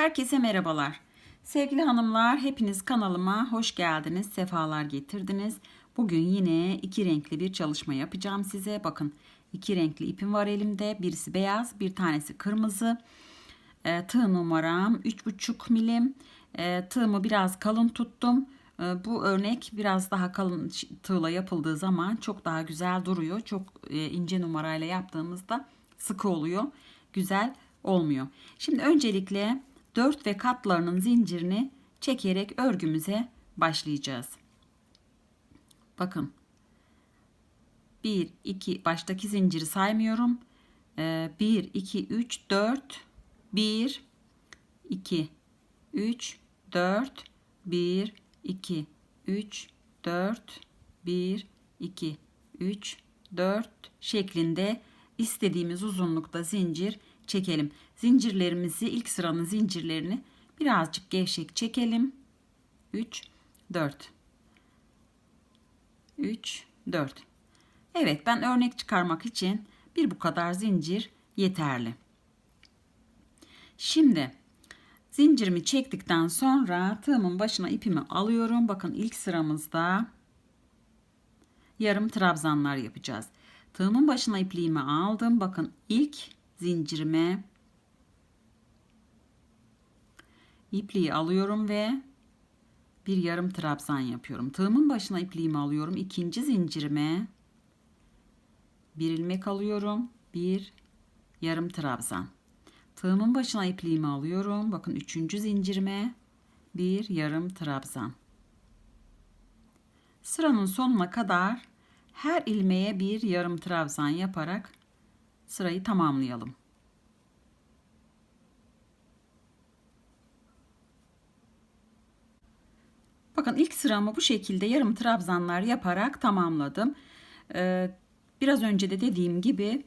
Herkese merhabalar. Sevgili hanımlar, hepiniz kanalıma hoş geldiniz, sefalar getirdiniz. Bugün yine iki renkli bir çalışma yapacağım size. Bakın iki renkli ipim var elimde. Birisi beyaz, bir tanesi kırmızı. E, tığ numaram 3,5 milim. E, tığımı biraz kalın tuttum. E, bu örnek biraz daha kalın tığla yapıldığı zaman çok daha güzel duruyor. Çok e, ince numarayla yaptığımızda sıkı oluyor. Güzel olmuyor. Şimdi öncelikle 4 ve katlarının zincirini çekerek örgümüze başlayacağız. Bakın. 1 2 baştaki zinciri saymıyorum. 1 2 3 4 1 2 3 4 1 2 3 4 1 2 3 4 şeklinde istediğimiz uzunlukta zincir çekelim. Zincirlerimizi ilk sıranın zincirlerini birazcık gevşek çekelim. 3 4 3 4 Evet ben örnek çıkarmak için bir bu kadar zincir yeterli. Şimdi zincirimi çektikten sonra tığımın başına ipimi alıyorum. Bakın ilk sıramızda yarım trabzanlar yapacağız. Tığımın başına ipliğimi aldım. Bakın ilk zincirime ipliği alıyorum ve bir yarım trabzan yapıyorum. Tığımın başına ipliğimi alıyorum. İkinci zincirime bir ilmek alıyorum. Bir yarım trabzan. Tığımın başına ipliğimi alıyorum. Bakın üçüncü zincirime bir yarım trabzan. Sıranın sonuna kadar her ilmeğe bir yarım trabzan yaparak sırayı tamamlayalım. Bakın ilk sıramı bu şekilde yarım trabzanlar yaparak tamamladım. Ee, biraz önce de dediğim gibi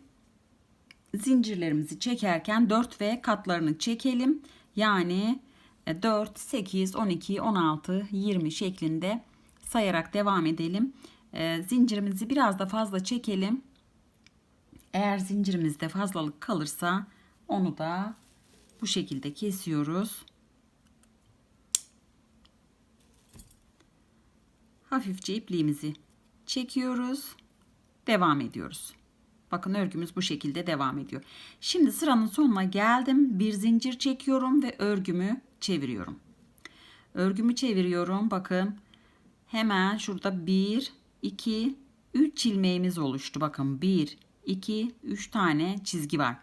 zincirlerimizi çekerken 4 ve katlarını çekelim. Yani 4, 8, 12, 16, 20 şeklinde sayarak devam edelim. Ee, zincirimizi biraz da fazla çekelim. Eğer zincirimizde fazlalık kalırsa onu da bu şekilde kesiyoruz. Hafifçe ipliğimizi çekiyoruz. Devam ediyoruz. Bakın örgümüz bu şekilde devam ediyor. Şimdi sıranın sonuna geldim. Bir zincir çekiyorum ve örgümü çeviriyorum. Örgümü çeviriyorum. Bakın hemen şurada 1, 2, 3 ilmeğimiz oluştu. Bakın 1, 2, 3 tane çizgi var.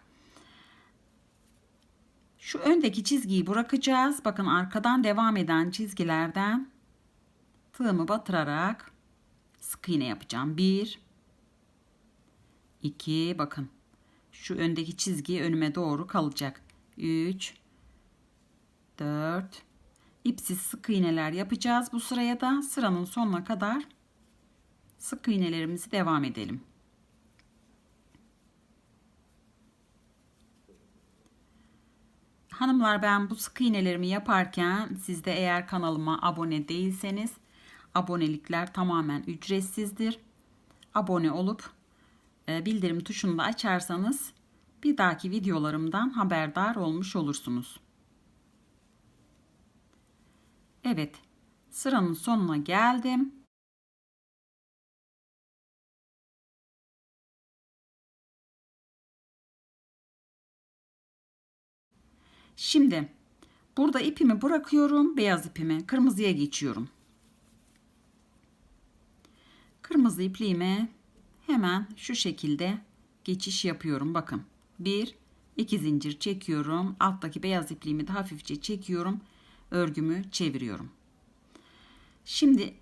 Şu öndeki çizgiyi bırakacağız. Bakın arkadan devam eden çizgilerden tığımı batırarak sık iğne yapacağım. 1 2 bakın. Şu öndeki çizgi önüme doğru kalacak. 3 4 ipsiz sık iğneler yapacağız bu sıraya da sıranın sonuna kadar sık iğnelerimizi devam edelim. Hanımlar ben bu sık iğnelerimi yaparken siz de eğer kanalıma abone değilseniz abonelikler tamamen ücretsizdir. Abone olup e, bildirim tuşunu da açarsanız bir dahaki videolarımdan haberdar olmuş olursunuz. Evet sıranın sonuna geldim. Şimdi burada ipimi bırakıyorum. Beyaz ipimi kırmızıya geçiyorum. Kırmızı ipliğime hemen şu şekilde geçiş yapıyorum. Bakın. Bir, iki zincir çekiyorum. Alttaki beyaz ipliğimi de hafifçe çekiyorum. Örgümü çeviriyorum. Şimdi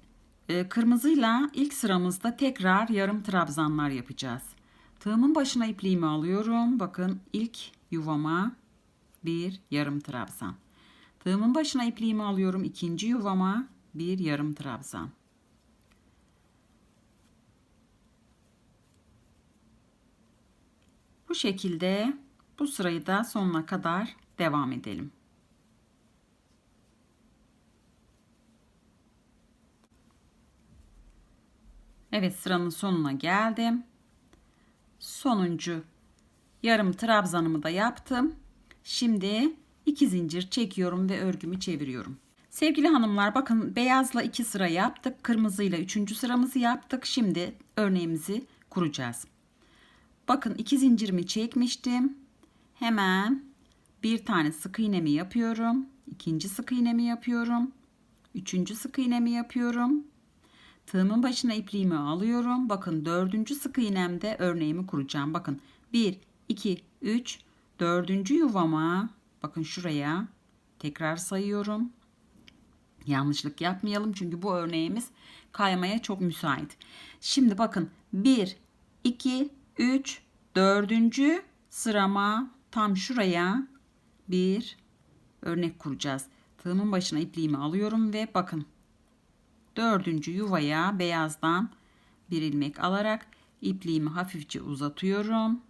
e, kırmızıyla ilk sıramızda tekrar yarım trabzanlar yapacağız. Tığımın başına ipliğimi alıyorum. Bakın ilk yuvama bir yarım trabzan. Tığımın başına ipliğimi alıyorum. ikinci yuvama bir yarım trabzan. Bu şekilde bu sırayı da sonuna kadar devam edelim. Evet sıranın sonuna geldim. Sonuncu yarım trabzanımı da yaptım. Şimdi 2 zincir çekiyorum ve örgümü çeviriyorum. Sevgili hanımlar bakın beyazla 2 sıra yaptık. Kırmızıyla 3. sıramızı yaptık. Şimdi örneğimizi kuracağız. Bakın 2 zincirimi çekmiştim. Hemen bir tane sık iğnemi yapıyorum. ikinci sık iğnemi yapıyorum. Üçüncü sık iğnemi yapıyorum. Tığımın başına ipliğimi alıyorum. Bakın dördüncü sık iğnemde örneğimi kuracağım. Bakın 1, 2, 3, dördüncü yuvama bakın şuraya tekrar sayıyorum. Yanlışlık yapmayalım çünkü bu örneğimiz kaymaya çok müsait. Şimdi bakın 1, 2, 3, dördüncü sırama tam şuraya bir örnek kuracağız. Tığımın başına ipliğimi alıyorum ve bakın dördüncü yuvaya beyazdan bir ilmek alarak ipliğimi hafifçe uzatıyorum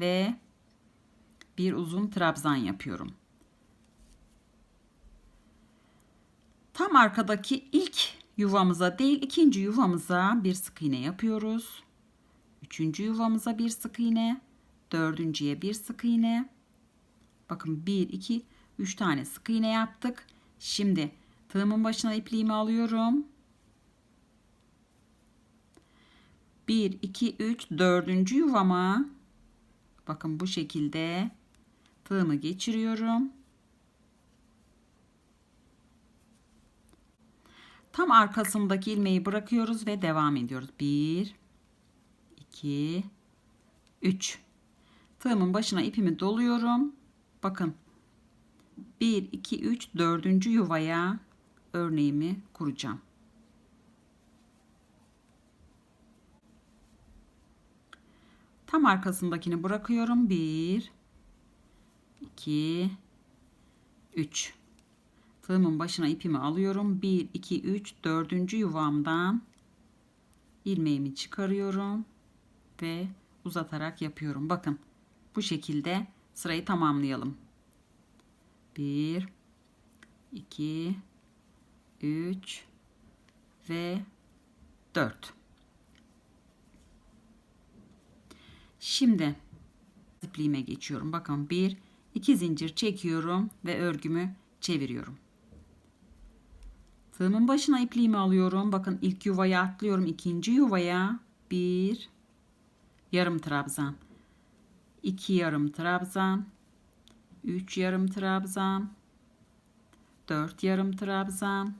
ve bir uzun trabzan yapıyorum. Tam arkadaki ilk yuvamıza değil ikinci yuvamıza bir sık iğne yapıyoruz. Üçüncü yuvamıza bir sık iğne, dördüncüye bir sık iğne. Bakın 1, 2, 3 tane sık iğne yaptık. Şimdi tığımın başına ipliğimi alıyorum. 1, 2, 3, dördüncü yuvama bakın bu şekilde tığımı geçiriyorum. Tam arkasındaki ilmeği bırakıyoruz ve devam ediyoruz. 1 2 3 Tığımın başına ipimi doluyorum. Bakın 1 2 3 4. yuvaya örneğimi kuracağım. Tam arkasındakini bırakıyorum. 1 2 3 Tığımın başına ipimi alıyorum. 1 2 3 4. yuvamdan ilmeğimi çıkarıyorum ve uzatarak yapıyorum. Bakın bu şekilde sırayı tamamlayalım. 1 2 3 ve 4 Şimdi ipliğime geçiyorum. Bakın 1 2 zincir çekiyorum ve örgümü çeviriyorum. Tığımın başına ipliğimi alıyorum. Bakın ilk yuvaya atlıyorum. ikinci yuvaya bir yarım trabzan. iki yarım trabzan. üç yarım trabzan. dört yarım trabzan.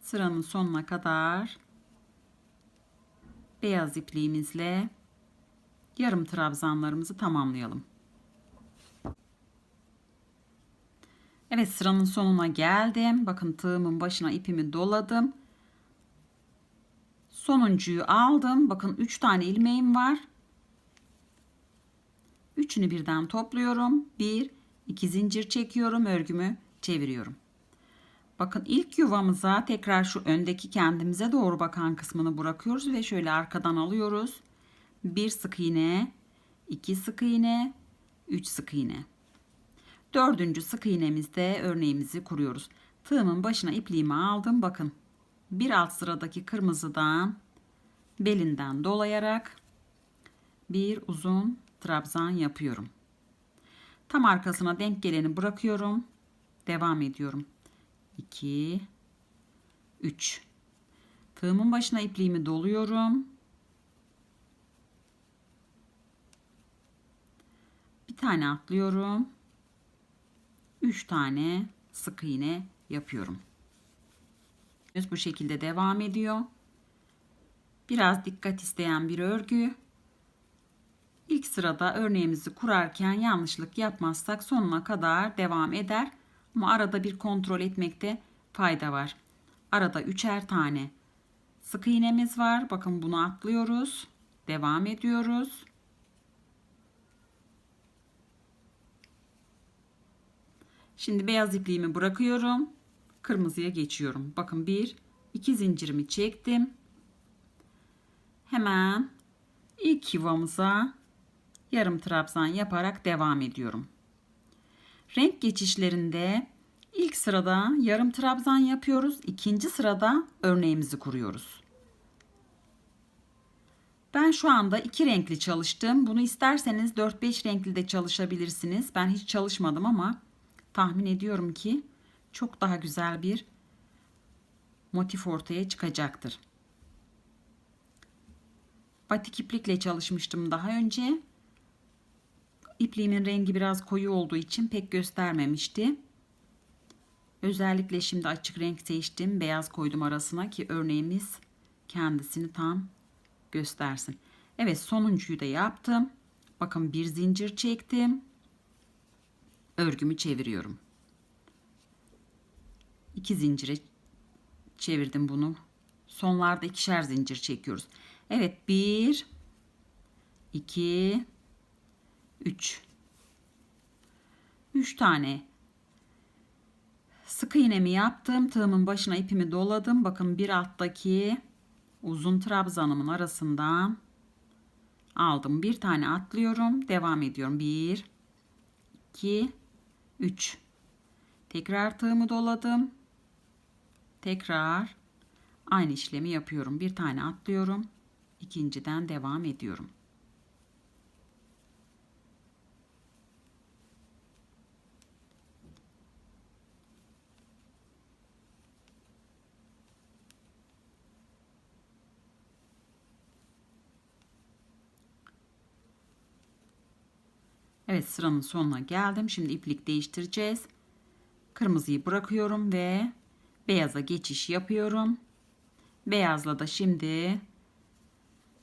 Sıranın sonuna kadar beyaz ipliğimizle yarım trabzanlarımızı tamamlayalım. Evet sıranın sonuna geldim. Bakın tığımın başına ipimi doladım. Sonuncuyu aldım. Bakın 3 tane ilmeğim var. Üçünü birden topluyorum. 1 2 zincir çekiyorum, örgümü çeviriyorum. Bakın ilk yuvamıza tekrar şu öndeki kendimize doğru bakan kısmını bırakıyoruz ve şöyle arkadan alıyoruz. Bir sık iğne, iki sık iğne, üç sık iğne. Dördüncü sık iğnemizde örneğimizi kuruyoruz. Tığımın başına ipliğimi aldım. Bakın bir alt sıradaki kırmızıdan belinden dolayarak bir uzun trabzan yapıyorum. Tam arkasına denk geleni bırakıyorum. Devam ediyorum. 2 3 Tığımın başına ipliğimi doluyorum. Bir tane atlıyorum. 3 tane sık iğne yapıyorum. Bu şekilde devam ediyor. Biraz dikkat isteyen bir örgü. İlk sırada örneğimizi kurarken yanlışlık yapmazsak sonuna kadar devam eder. Ama arada bir kontrol etmekte fayda var. Arada üçer tane sık iğnemiz var. Bakın bunu atlıyoruz. Devam ediyoruz. Şimdi beyaz ipliğimi bırakıyorum. Kırmızıya geçiyorum. Bakın bir, iki zincirimi çektim. Hemen ilk yuvamıza yarım trabzan yaparak devam ediyorum. Renk geçişlerinde ilk sırada yarım trabzan yapıyoruz. ikinci sırada örneğimizi kuruyoruz. Ben şu anda iki renkli çalıştım. Bunu isterseniz 4-5 renkli de çalışabilirsiniz. Ben hiç çalışmadım ama tahmin ediyorum ki çok daha güzel bir motif ortaya çıkacaktır. Batik iplikle çalışmıştım daha önce. İpliğimin rengi biraz koyu olduğu için pek göstermemişti. Özellikle şimdi açık renk seçtim. Beyaz koydum arasına ki örneğimiz kendisini tam göstersin. Evet sonuncuyu da yaptım. Bakın bir zincir çektim. Örgümü çeviriyorum. İki zincire çevirdim bunu. Sonlarda ikişer zincir çekiyoruz. Evet bir, iki, üç. Üç tane sık iğnemi yaptım. Tığımın başına ipimi doladım. Bakın bir alttaki uzun trabzanımın arasından aldım. Bir tane atlıyorum. Devam ediyorum. Bir, iki, üç. Tekrar tığımı doladım. Tekrar aynı işlemi yapıyorum. Bir tane atlıyorum. İkinciden devam ediyorum. Evet sıranın sonuna geldim. Şimdi iplik değiştireceğiz. Kırmızıyı bırakıyorum ve beyaza geçiş yapıyorum. Beyazla da şimdi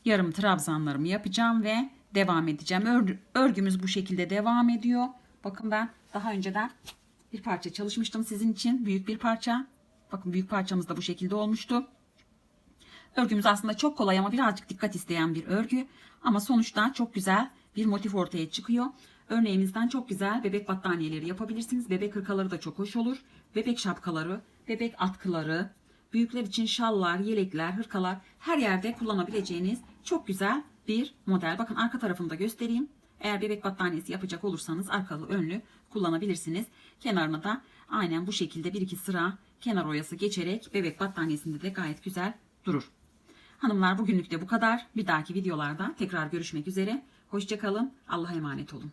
yarım trabzanlarımı yapacağım ve devam edeceğim. Ör- örgümüz bu şekilde devam ediyor. Bakın ben daha önceden bir parça çalışmıştım sizin için. Büyük bir parça. Bakın büyük parçamız da bu şekilde olmuştu. Örgümüz aslında çok kolay ama birazcık dikkat isteyen bir örgü. Ama sonuçta çok güzel bir motif ortaya çıkıyor. Örneğimizden çok güzel bebek battaniyeleri yapabilirsiniz. Bebek hırkaları da çok hoş olur. Bebek şapkaları, bebek atkıları, büyükler için şallar, yelekler, hırkalar her yerde kullanabileceğiniz çok güzel bir model. Bakın arka tarafını da göstereyim. Eğer bebek battaniyesi yapacak olursanız arkalı önlü kullanabilirsiniz. Kenarına da aynen bu şekilde bir iki sıra kenar oyası geçerek bebek battaniyesinde de gayet güzel durur. Hanımlar bugünlük de bu kadar. Bir dahaki videolarda tekrar görüşmek üzere. Hoşçakalın. Allah'a emanet olun.